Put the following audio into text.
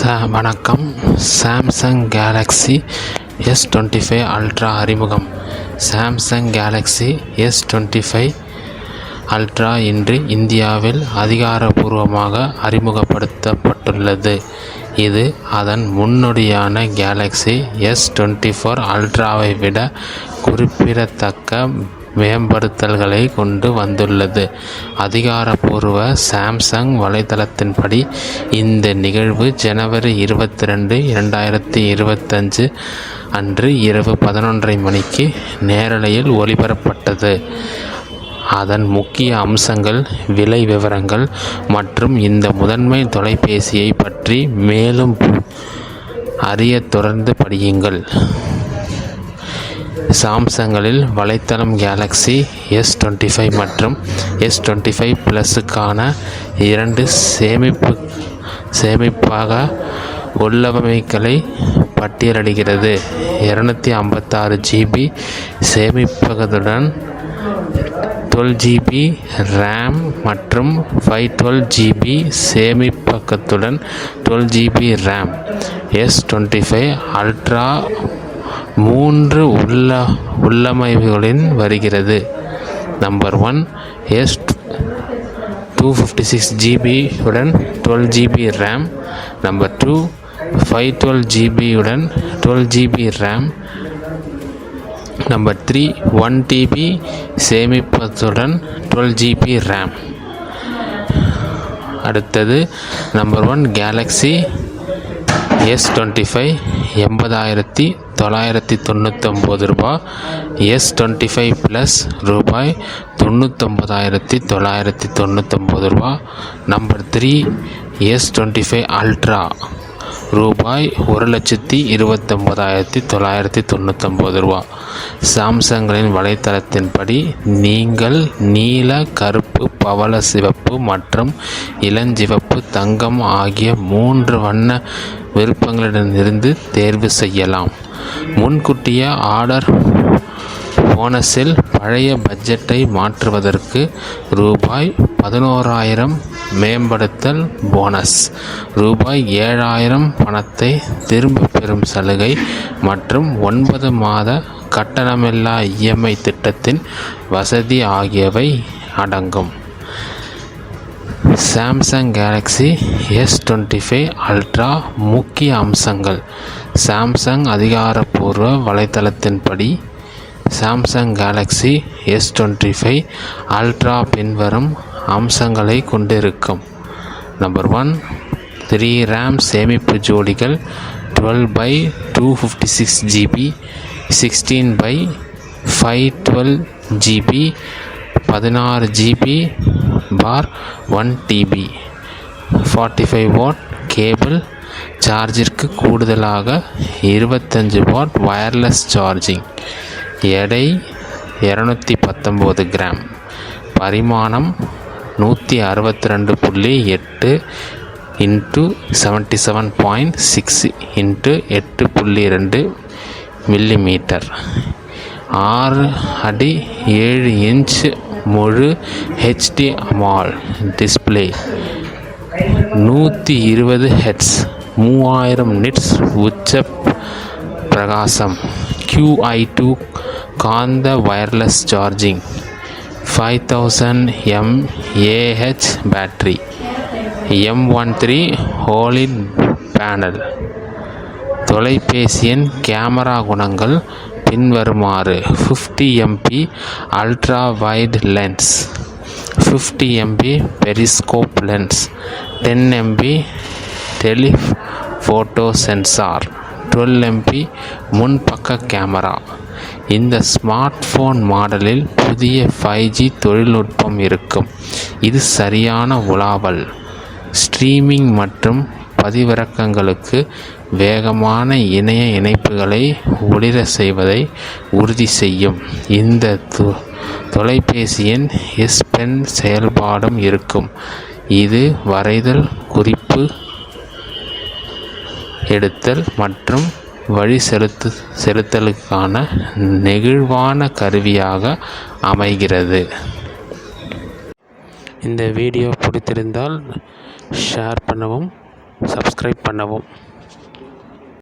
ச வணக்கம். Samsung Galaxy S twenty five ultra அறிமுகம். Samsung Galaxy S twenty five ultra இன்று இந்தியாவில் அதிகாரபூர்வமாக அறிமுகப்படுத்தப்பட்டுள்ளது. இது அதன் முன்னோடியான கேலக்ஸி எஸ் டுவெண்ட்டி ஃபோர் அல்ட்ராவை விட குறிப்பிடத்தக்க மேம்படுத்தல்களை கொண்டு வந்துள்ளது. அதிகாரப்பூர்வ சாம்சங் வலைத்தளத்தின்படி இந்த நிகழ்வு ஜனவரி இருபத்தி ரெண்டு இரண்டாயிரத்தி இருபத்தஞ்சு அன்று இரவு பதினொன்றரை மணிக்கு நேரலையில் ஒளிபரப்பட்டது. அதன் முக்கிய அம்சங்கள் விலை விவரங்கள் மற்றும் இந்த முதன்மை தொலைபேசியை பற்றி மேலும் அறிய தொடர்ந்து படியுங்கள். சாம்சங்களில் வலைத்தளம் கேலக்ஸி எஸ் டுவெண்ட்டி ஃபைவ் மற்றும் எஸ் டுவெண்ட்டி ஃபைவ் ப்ளஸுக்கான இரண்டு சேமிப்பு சேமிப்பாக உள்ளமைவுகளை பட்டியலிடுகிறது. இரநூத்தி ஐம்பத்தாறு ஜிபி சேமிப்பகத்துடன் டுவெல் ஜிபி ரேம் மற்றும் five twelve GB சேமிப்பகத்துடன் twelve GB RAM S twenty five ultra மூன்று உள்ள உள்ளமைவுகளின் வருகிறது. Number one S two fifty six GB உடன் twelve GB RAM number two five twelve ஜிபியுடன் twelve GB RAM number three one TB சேமிப்பதுடன் twelve GB RAM அடுத்தது number one Galaxy S twenty five எண்பதாயிரத்தி தொள்ளாயிரத்தி தொண்ணூத்தொம்பது ரூபா. S twenty five plus ரூபாய் தொண்ணூத்தொம்பதாயிரத்தி தொள்ளாயிரத்தி தொண்ணூத்தொம்பது ரூபா. Number three S twenty five ultra ரூபாய் ஒரு லட்சத்தி இருபத்தொம்பதாயிரத்தி தொள்ளாயிரத்தி தொண்ணூத்தொம்பது ரூபா. சாம்சங்களின் வலைத்தளத்தின்படி நீங்கள் நீல கருப்பு பவள சிவப்பு மற்றும் இளஞ்சிவப்பு தங்கம் ஆகிய மூன்று வண்ண விருப்பங்களிடமிருந்து தேர்வு செய்யலாம். முன்கூட்டிய ஆர்டர் போனஸில் பழைய பட்ஜெட்டை மாற்றுவதற்கு ரூபாய் பதினோராயிரம் மேம்படுத்தல் போனஸ் ரூபாய் ஏழாயிரம் பணத்தை திரும்பப் பெறும் சலுகை மற்றும் ஒன்பது மாத கட்டணமில்லா இஎம்ஐ திட்டத்தின் வசதி ஆகியவை அடங்கும். Samsung Galaxy S twenty five ultra முக்கிய அம்சங்கள். சாம்சங் அதிகாரப்பூர்வ வலைத்தளத்தின்படி Samsung Galaxy S twenty five ultra பின்வரும் அம்சங்களை கொண்டிருக்கும். நம்பர் ஒன் த்ரீ ரேம் சேமிப்பு ஜோடிகள் twelve by two fifty six GB sixteen by five twelve GB பதினாறு GB for one TB forty five watt cable சார்ஜிற்கு கூடுதலாக இருபத்தஞ்சு வாட் வயர்லெஸ் சார்ஜிங் எடை இரநூத்தி பத்தொம்போது கிராம் பரிமாணம் நூற்றி அறுபத்தி ரெண்டு புள்ளி எட்டு into seventy seven point six into எட்டு புள்ளி ரெண்டு மில்லிமீட்டர் ஆறு அடி ஏழு இன்ச் முழு ஹெச்டி அமால் டிஸ்பிளே நூற்றி இருபது ஹெட்ஸ் மூவாயிரம் நிட்ஸ் உச்ச பிரகாசம். கியூஐ டூ காந்த wireless charging five thousand M AH battery M one three ஹோலின் panel தொலைபேசியின் கேமரா குணங்கள் பின்வருமாறு fifty MP ultra wide lens fifty MP periscope lens ten MP telephoto sensor twelve MP முன்பக்க camera இந்த smartphone மாடலில் புதிய five G தொழில்நுட்பம் இருக்கும். இது சரியான உலாவல். ஸ்ட்ரீமிங் மற்றும் பதிவிறக்கங்களுக்கு வேகமான இணைய இணைப்புகளை ஒளிர செய்வதை உறுதி செய்யும். இந்த தொ தொலைபேசியின் எஸ் பென் செயல்பாடும் இருக்கும். இது வரைதல் குறிப்பு எடுத்தல் மற்றும் வழி செலுத்து செலுத்தலுக்கான நெகிழ்வான கருவியாக அமைகிறது. இந்த வீடியோ பிடித்திருந்தால் ஷேர் பண்ணவும் சப்ஸ்கிரைப் பண்ணவும்.